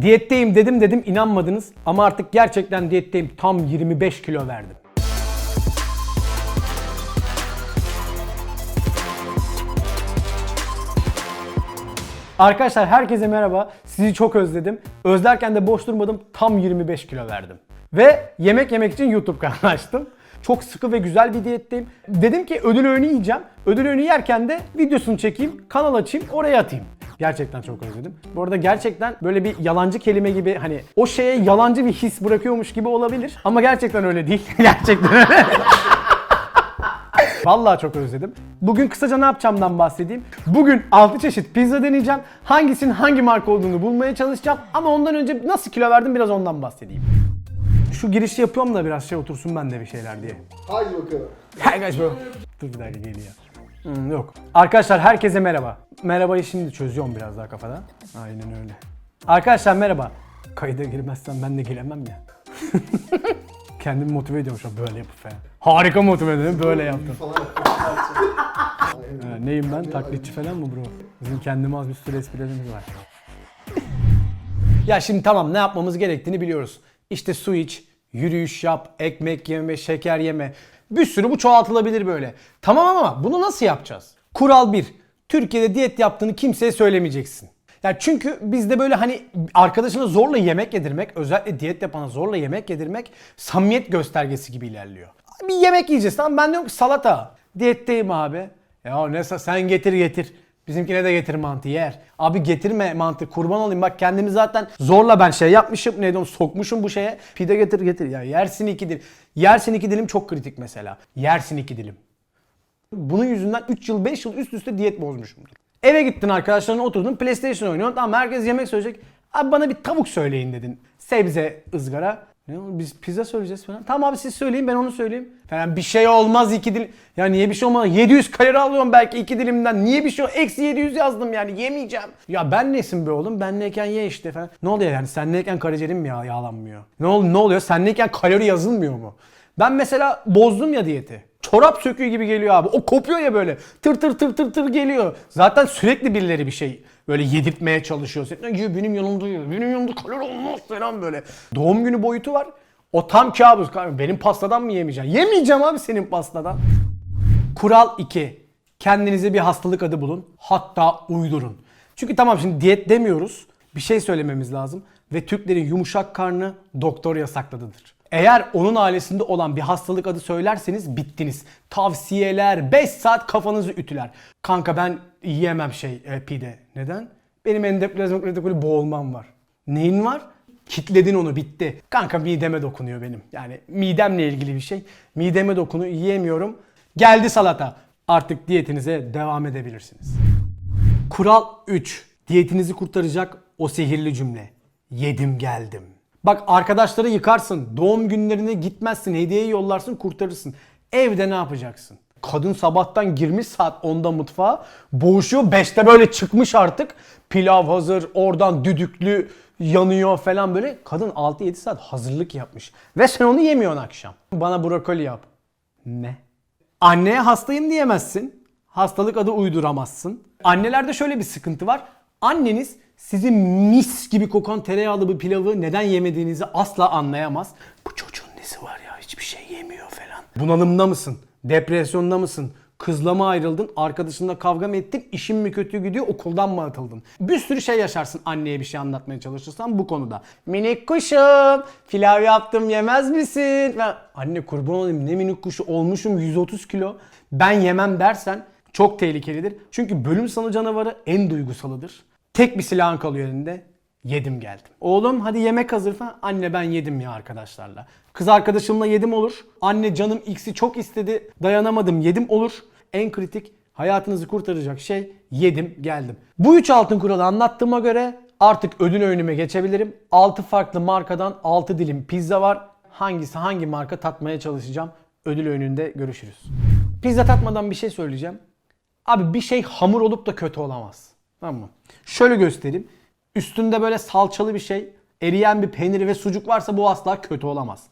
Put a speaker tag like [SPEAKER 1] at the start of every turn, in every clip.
[SPEAKER 1] Diyetteyim dedim dedim inanmadınız ama artık gerçekten diyetteyim. Tam 25 kilo verdim. Arkadaşlar herkese merhaba. Sizi çok özledim. Özlerken de boş durmadım. Tam 25 kilo verdim. Ve yemek yemek için YouTube kanalı açtım. Çok sıkı ve güzel bir diyetteyim. Dedim ki ödül öğünü yiyeceğim. Ödül öğünü yerken de videosunu çekeyim, kanal açayım, oraya atayım. Gerçekten çok özledim. Bu arada gerçekten böyle bir yalancı kelime gibi hani o şeye yalancı bir his bırakıyormuş gibi olabilir. Ama gerçekten öyle değil. gerçekten öyle. Vallahi çok özledim. Bugün kısaca ne yapacağımdan bahsedeyim. Bugün 6 çeşit pizza deneyeceğim. Hangisinin hangi marka olduğunu bulmaya çalışacağım. Ama ondan önce nasıl kilo verdim biraz ondan bahsedeyim. Şu girişi yapıyorum da biraz şey otursun bende bir şeyler diye.
[SPEAKER 2] Haydi bakalım.
[SPEAKER 1] Hey guys bro. Dur bir dakika geliyor. Hmm, yok. Arkadaşlar herkese merhaba. Merhabayı şimdi çözüyorum biraz daha kafada. Aynen öyle. Arkadaşlar merhaba. Kayda girmezsem ben de giremem ya. Kendimi motive ediyorum şu an böyle yapıp falan. Harika motive ediyorum böyle yaptım. Ha, neyim ben? Taklitçi falan mı bro? Bizim kendime az bir sürü esprilerimiz var. ya şimdi tamam ne yapmamız gerektiğini biliyoruz. İşte su iç, yürüyüş yap, ekmek yeme, şeker yeme. Bir sürü bu çoğaltılabilir böyle. Tamam ama bunu nasıl yapacağız? Kural 1. Türkiye'de diyet yaptığını kimseye söylemeyeceksin. Ya çünkü bizde böyle hani arkadaşına zorla yemek yedirmek, özellikle diyet yapana zorla yemek yedirmek samimiyet göstergesi gibi ilerliyor. Bir yemek yiyeceğiz tamam ben diyorum ki salata. Diyetteyim abi. Ya ne sen getir getir. Bizimkine de getir mantı yer. Abi getirme mantı kurban olayım bak kendimi zaten zorla ben şey yapmışım neydi onu sokmuşum bu şeye. Pide getir getir ya yersin iki dilim. Yersin iki dilim çok kritik mesela. Yersin iki dilim. Bunun yüzünden 3 yıl 5 yıl üst üste diyet bozmuşumdur. Eve gittin arkadaşlarına oturdun PlayStation oynuyorsun. Tamam herkes yemek söyleyecek. Abi bana bir tavuk söyleyin dedin. Sebze ızgara. Ne oğlum, biz pizza söyleyeceğiz falan. Tamam abi siz söyleyin ben onu söyleyeyim. Falan bir şey olmaz iki dilim. Ya niye bir şey olmaz? 700 kalori alıyorum belki iki dilimden. Niye bir şey ol- Eksi 700 yazdım yani yemeyeceğim. Ya ben nesin be oğlum? Benleyken ye işte falan. Ne oluyor yani? Senleyken karaciğerin mi ya yağlanmıyor? Ne, ol ne oluyor? Senleyken kalori yazılmıyor mu? Ben mesela bozdum ya diyeti. Çorap söküğü gibi geliyor abi. O kopuyor ya böyle. Tır tır tır tır tır geliyor. Zaten sürekli birileri bir şey böyle yedirtmeye çalışıyor. Sen, "Ya benim yanımda yiyor. Benim yanımda kalori olmaz falan böyle. Doğum günü boyutu var. O tam kabus. Benim pastadan mı yemeyeceksin? Yemeyeceğim abi senin pastadan. Kural 2. Kendinize bir hastalık adı bulun. Hatta uydurun. Çünkü tamam şimdi diyet demiyoruz. Bir şey söylememiz lazım. Ve Türklerin yumuşak karnı doktor yasakladıdır. Eğer onun ailesinde olan bir hastalık adı söylerseniz bittiniz. Tavsiyeler 5 saat kafanızı ütüler. Kanka ben yiyemem şey e, pide. Neden? Benim endoplazmik retikülü boğulmam var. Neyin var? Kitledin onu bitti. Kanka mideme dokunuyor benim. Yani midemle ilgili bir şey. Mideme dokunuyor yiyemiyorum. Geldi salata. Artık diyetinize devam edebilirsiniz. Kural 3. Diyetinizi kurtaracak o sihirli cümle. Yedim geldim. Bak arkadaşları yıkarsın, doğum günlerine gitmezsin, hediye yollarsın, kurtarırsın. Evde ne yapacaksın? Kadın sabahtan girmiş saat 10'da mutfağa, boğuşuyor, 5'te böyle çıkmış artık. Pilav hazır, oradan düdüklü yanıyor falan böyle. Kadın 6-7 saat hazırlık yapmış. Ve sen onu yemiyorsun akşam. Bana brokoli yap. Ne? Anneye hastayım diyemezsin. Hastalık adı uyduramazsın. Annelerde şöyle bir sıkıntı var. Anneniz sizin mis gibi kokan tereyağlı bir pilavı neden yemediğinizi asla anlayamaz. Bu çocuğun nesi var ya hiçbir şey yemiyor falan. Bunalımda mısın? Depresyonda mısın? Kızla mı ayrıldın? Arkadaşınla kavga mı ettin? İşin mi kötü gidiyor? Okuldan mı atıldın? Bir sürü şey yaşarsın anneye bir şey anlatmaya çalışırsan bu konuda. Minik kuşum, pilav yaptım yemez misin? Ben, Anne kurban olayım ne minik kuşu olmuşum 130 kilo. Ben yemem dersen çok tehlikelidir. Çünkü bölüm sonu canavarı en duygusalıdır. Tek bir silahın kalıyor elinde. Yedim geldim. Oğlum hadi yemek hazır falan. Anne ben yedim ya arkadaşlarla. Kız arkadaşımla yedim olur. Anne canım X'i çok istedi. Dayanamadım yedim olur. En kritik hayatınızı kurtaracak şey yedim geldim. Bu üç altın kuralı anlattığıma göre artık ödül öğünüme geçebilirim. 6 farklı markadan 6 dilim pizza var. Hangisi hangi marka tatmaya çalışacağım. Ödül öğününde görüşürüz. Pizza tatmadan bir şey söyleyeceğim. Abi bir şey hamur olup da kötü olamaz. Tamam mı? Şöyle göstereyim. Üstünde böyle salçalı bir şey, eriyen bir peynir ve sucuk varsa bu asla kötü olamaz.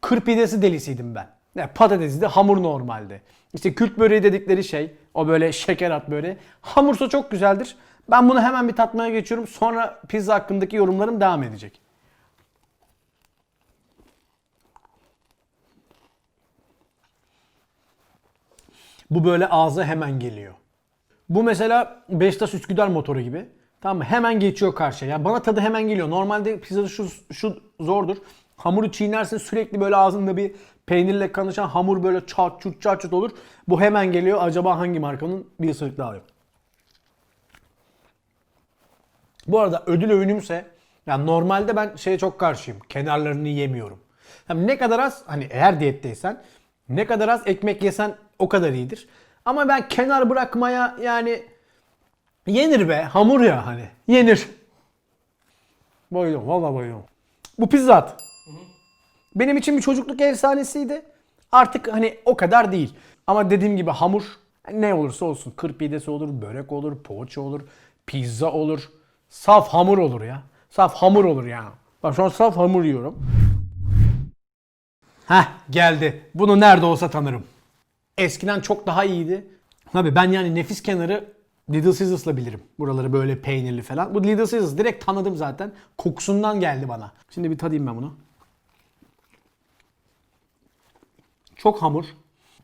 [SPEAKER 1] Kır pidesi delisiydim ben. Ne patatesi de hamur normalde. İşte kült böreği dedikleri şey, o böyle şeker at böyle. Hamursa çok güzeldir. Ben bunu hemen bir tatmaya geçiyorum. Sonra pizza hakkındaki yorumlarım devam edecek. Bu böyle ağza hemen geliyor. Bu mesela Beşiktaş Üsküdar motoru gibi. Tamam mı? Hemen geçiyor karşıya. Ya bana tadı hemen geliyor. Normalde pizzada şu, şu zordur. Hamuru çiğnersin sürekli böyle ağzında bir peynirle kanışan hamur böyle çat çut çat çut olur. Bu hemen geliyor. Acaba hangi markanın? Bir ısırık daha alayım. Bu arada ödül öğünümse yani normalde ben şeye çok karşıyım. Kenarlarını yemiyorum. Yani ne kadar az hani eğer diyetteysen ne kadar az ekmek yesen o kadar iyidir. Ama ben kenar bırakmaya yani yenir be hamur ya hani yenir. Bayılıyorum valla bayılıyorum. Bu pizza Hut. Benim için bir çocukluk efsanesiydi. Artık hani o kadar değil. Ama dediğim gibi hamur ne olursa olsun. Kır pidesi olur, börek olur, poğaça olur, pizza olur. Saf hamur olur ya. Saf hamur olur yani. Bak şu an saf hamur yiyorum. Heh geldi. Bunu nerede olsa tanırım. Eskiden çok daha iyiydi. Tabii ben yani nefis kenarı Little Caesars'la bilirim. Buraları böyle peynirli falan. Bu Little Caesars direkt tanıdım zaten. Kokusundan geldi bana. Şimdi bir tadayım ben bunu. Çok hamur.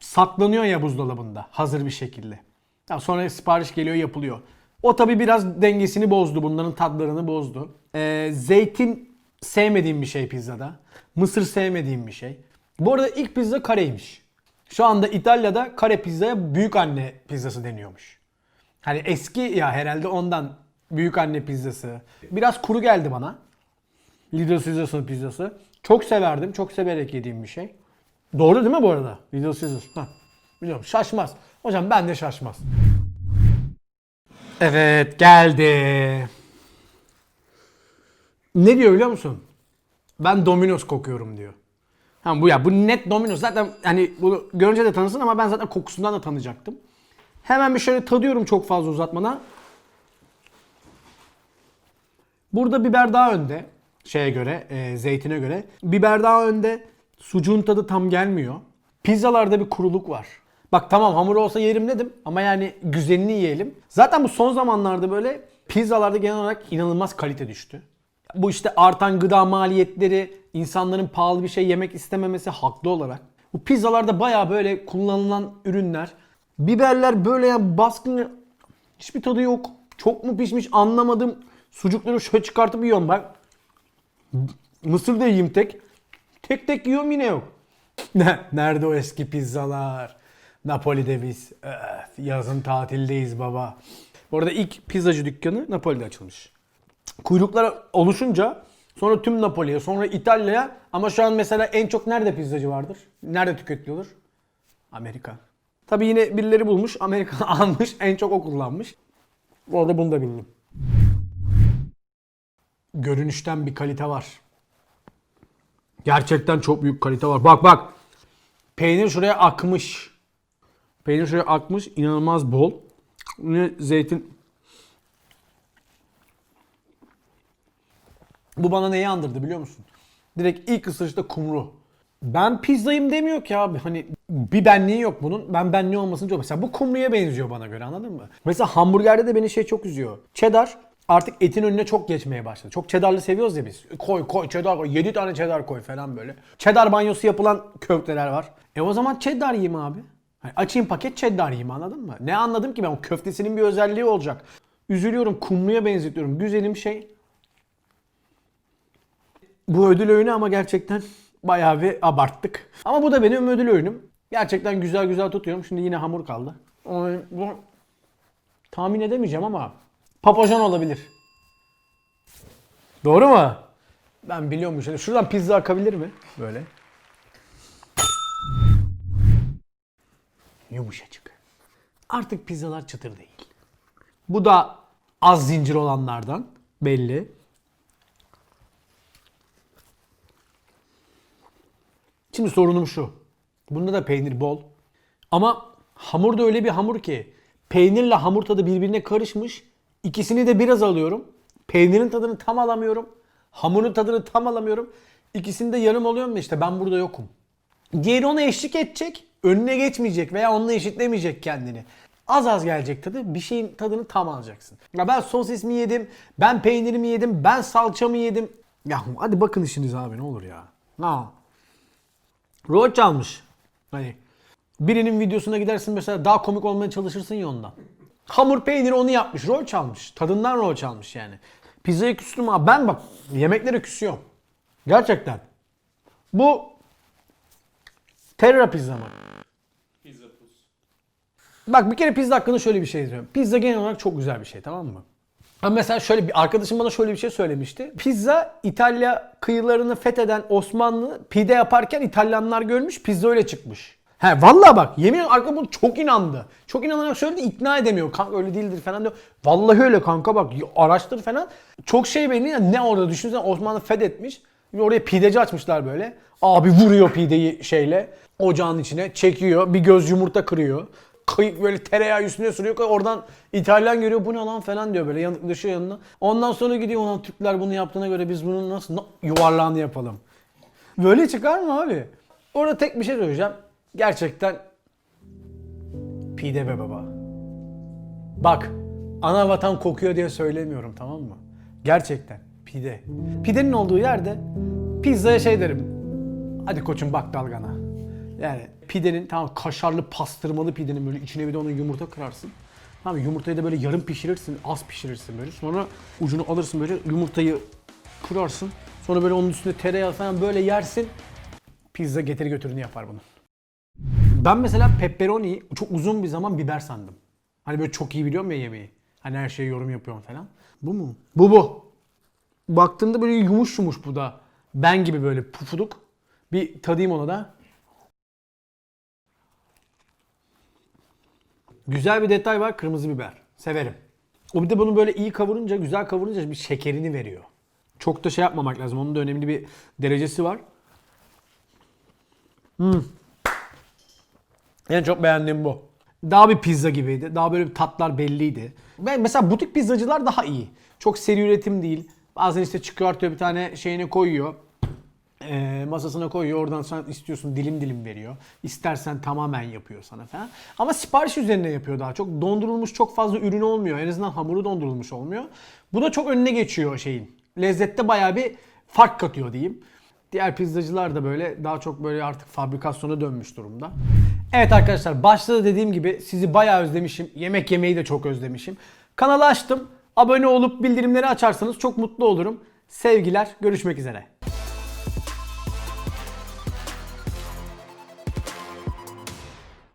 [SPEAKER 1] Saklanıyor ya buzdolabında hazır bir şekilde. Ya sonra sipariş geliyor yapılıyor. O tabi biraz dengesini bozdu. Bunların tadlarını bozdu. Ee, zeytin sevmediğim bir şey pizzada. Mısır sevmediğim bir şey. Bu arada ilk pizza kareymiş. Şu anda İtalya'da kare pizzaya büyük anne pizzası deniyormuş. Hani eski ya herhalde ondan büyük anne pizzası. Biraz kuru geldi bana. Little Caesars'ın pizzası. Çok severdim. Çok severek yediğim bir şey. Doğru değil mi bu arada? Little Caesars. Heh. Biliyorum şaşmaz. Hocam ben de şaşmaz. Evet geldi. Ne diyor biliyor musun? Ben Domino's kokuyorum diyor. Ha bu ya bu net Domino's. Zaten hani bunu görünce de tanısın ama ben zaten kokusundan da tanıyacaktım. Hemen bir şöyle tadıyorum çok fazla uzatmadan. Burada biber daha önde. Şeye göre, e, zeytine göre. Biber daha önde. Sucuğun tadı tam gelmiyor. Pizzalarda bir kuruluk var. Bak tamam hamur olsa yerim dedim ama yani güzelini yiyelim. Zaten bu son zamanlarda böyle pizzalarda genel olarak inanılmaz kalite düştü. Bu işte artan gıda maliyetleri, insanların pahalı bir şey yemek istememesi haklı olarak. Bu pizzalarda baya böyle kullanılan ürünler. Biberler böyle yani baskın hiçbir tadı yok. Çok mu pişmiş anlamadım. Sucukları şöyle çıkartıp yiyorum ben. Mısır da yiyeyim tek. Tek tek yiyorum yine yok. Ne? Nerede o eski pizzalar? Napoli'de biz. Öf, yazın tatildeyiz baba. Bu arada ilk pizzacı dükkanı Napoli'de açılmış. Kuyruklar oluşunca sonra tüm Napoli'ye sonra İtalya'ya ama şu an mesela en çok nerede pizzacı vardır? Nerede tüketiliyordur? Amerika. Tabi yine birileri bulmuş Amerika almış en çok o kullanmış. Bu arada bunu da bildim. Görünüşten bir kalite var. Gerçekten çok büyük kalite var. Bak bak. Peynir şuraya akmış. Peynir şuraya akmış. inanılmaz bol. Yine zeytin. Bu bana neyi andırdı biliyor musun? Direkt ilk ısırışta kumru. Ben pizzayım demiyor ki abi. Hani bir benliği yok bunun. Ben benliği olmasını çok... Mesela bu kumruya benziyor bana göre anladın mı? Mesela hamburgerde de beni şey çok üzüyor. Cheddar artık etin önüne çok geçmeye başladı. Çok cheddarlı seviyoruz ya biz. Koy koy cheddar koy. 7 tane cheddar koy falan böyle. Cheddar banyosu yapılan köfteler var. E o zaman cheddar yiyeyim abi. Hani açayım paket cheddar yiyeyim anladın mı? Ne anladım ki ben o köftesinin bir özelliği olacak. Üzülüyorum kumruya benzetiyorum. Güzelim şey. Bu ödül öğünü ama gerçekten bayağı bir abarttık. Ama bu da benim ödül öğünüm. Gerçekten güzel güzel tutuyorum. Şimdi yine hamur kaldı. Ay, Bu tahmin edemeyeceğim ama papajon olabilir. Doğru mu? Ben biliyormuşum. Şuradan pizza akabilir mi? Böyle. Yumuşacık. Artık pizzalar çıtır değil. Bu da az zincir olanlardan belli. Şimdi sorunum şu. Bunda da peynir bol. Ama hamur da öyle bir hamur ki peynirle hamur tadı birbirine karışmış. İkisini de biraz alıyorum. Peynirin tadını tam alamıyorum. Hamurun tadını tam alamıyorum. İkisini de yarım alıyorum da işte ben burada yokum. Diğeri ona eşlik edecek. Önüne geçmeyecek veya onunla eşitlemeyecek kendini. Az az gelecek tadı. Bir şeyin tadını tam alacaksın. Ya ben sosis mi yedim? Ben peynirimi yedim? Ben salçamı yedim? Ya hadi bakın işiniz abi ne olur ya. Ha. Rol çalmış. Hani birinin videosuna gidersin mesela daha komik olmaya çalışırsın ya ondan. Hamur peyniri onu yapmış. Rol çalmış. Tadından rol çalmış yani. Pizzaya küstüm abi. Ben bak yemeklere küsüyorum. Gerçekten. Bu terra pizza mı?
[SPEAKER 2] Pizza pus.
[SPEAKER 1] Bak bir kere pizza hakkında şöyle bir şey diyorum. Pizza genel olarak çok güzel bir şey tamam mı? Ama mesela şöyle bir arkadaşım bana şöyle bir şey söylemişti. Pizza İtalya kıyılarını fetheden Osmanlı pide yaparken İtalyanlar görmüş pizza öyle çıkmış. He vallahi bak yemin ederim arkadaşım bunu çok inandı. Çok inanarak söyledi ikna edemiyor. Kanka öyle değildir falan diyor. Vallahi öyle kanka bak araştır falan. Çok şey belli ne orada düşünsene Osmanlı fethetmiş. Oraya pideci açmışlar böyle. Abi vuruyor pideyi şeyle ocağın içine çekiyor. Bir göz yumurta kırıyor. Kıyık böyle tereyağı üstüne sürüyor. Oradan İtalyan görüyor bu ne lan falan diyor böyle yanıklaşıyor yanına. Ondan sonra gidiyor ona Türkler bunu yaptığına göre biz bunun nasıl na- yuvarlağını yapalım. Böyle çıkar mı abi? Orada tek bir şey söyleyeceğim. Gerçekten pide be baba. Bak ana vatan kokuyor diye söylemiyorum tamam mı? Gerçekten pide. Pidenin olduğu yerde pizzaya şey derim. Hadi koçum bak dalgana. Yani pidenin tamam kaşarlı pastırmalı pidenin böyle içine bir de onun yumurta kırarsın. Tamam yumurtayı da böyle yarım pişirirsin, az pişirirsin böyle. Sonra ucunu alırsın böyle yumurtayı kırarsın. Sonra böyle onun üstüne tereyağı falan böyle yersin. Pizza getir götürünü yapar bunu. Ben mesela pepperoni'yi çok uzun bir zaman biber sandım. Hani böyle çok iyi biliyorum ya yemeği. Hani her şeye yorum yapıyorum falan. Bu mu? Bu bu. Baktığımda böyle yumuş yumuş bu da. Ben gibi böyle pufuduk. Bir tadayım onu da. Güzel bir detay var kırmızı biber. Severim. O bir de bunu böyle iyi kavurunca, güzel kavurunca bir şekerini veriyor. Çok da şey yapmamak lazım. Onun da önemli bir derecesi var. En çok beğendiğim bu. Daha bir pizza gibiydi. Daha böyle bir tatlar belliydi. Ben mesela butik pizzacılar daha iyi. Çok seri üretim değil. Bazen işte çıkartıyor bir tane şeyini koyuyor. Ee, masasına koyuyor. Oradan sen istiyorsun dilim dilim veriyor. İstersen tamamen yapıyor sana falan. Ama sipariş üzerine yapıyor daha çok. Dondurulmuş çok fazla ürün olmuyor. En azından hamuru dondurulmuş olmuyor. Bu da çok önüne geçiyor şeyin. Lezzette bayağı bir fark katıyor diyeyim. Diğer pizzacılar da böyle daha çok böyle artık fabrikasyona dönmüş durumda. Evet arkadaşlar başta da dediğim gibi sizi bayağı özlemişim. Yemek yemeyi de çok özlemişim. Kanalı açtım. Abone olup bildirimleri açarsanız çok mutlu olurum. Sevgiler. Görüşmek üzere.